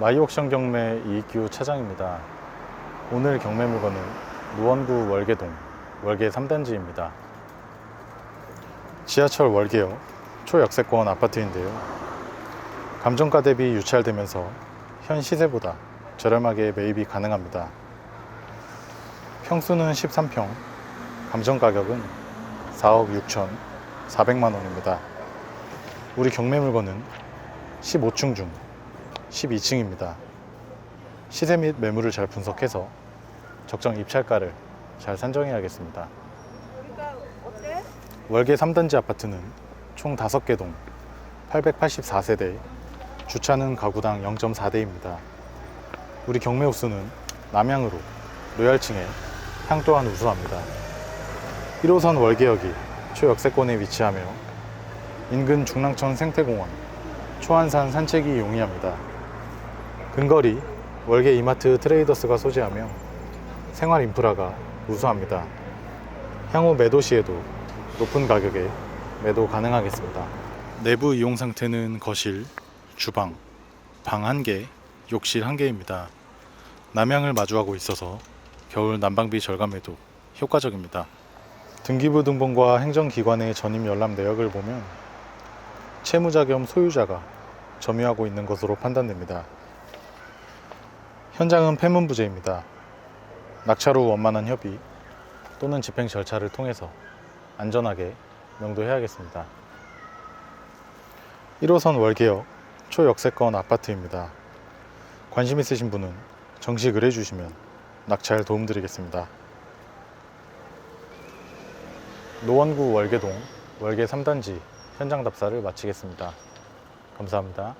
마이옥션 경매 이익규 차장입니다. 오늘 경매 물건은 노원구 월계동 월계 3단지입니다. 지하철 월계역 초역세권 아파트인데요. 감정가 대비 유찰되면서 현 시세보다 저렴하게 매입이 가능합니다. 평수는 13평, 감정 가격은 4억 6천 4백만 원입니다. 우리 경매 물건은 15층 중 12층입니다. 시세 및 매물을 잘 분석해서 적정 입찰가를 잘 산정해야겠습니다. 월계 3단지 아파트는 총 5개 동 884세대, 주차는 가구당 0.4대입니다. 우리 경매 호수는 남향으로 노열층에 향 또한 우수합니다. 1호선 월계역이 초역세권에 위치하며 인근 중랑천 생태공원, 초안산 산책이 용이합니다. 근거리 월계 이마트 트레이더스가 소재하며 생활 인프라가 우수합니다. 향후 매도 시에도 높은 가격에 매도 가능하겠습니다. 내부 이용 상태는 거실, 주방, 방 1개, 욕실 1개입니다. 남향을 마주하고 있어서 겨울 난방비 절감에도 효과적입니다. 등기부 등본과 행정기관의 전입 열람 내역을 보면 채무자 겸 소유자가 점유하고 있는 것으로 판단됩니다. 현장은 폐문부재입니다. 낙찰 후 원만한 협의 또는 집행 절차를 통해서 안전하게 명도해야겠습니다. 1호선 월계역 초역세권 아파트입니다. 관심 있으신 분은 정식 의뢰 주시면 낙찰 도움드리겠습니다. 노원구 월계동 월계 3단지 현장 답사를 마치겠습니다. 감사합니다.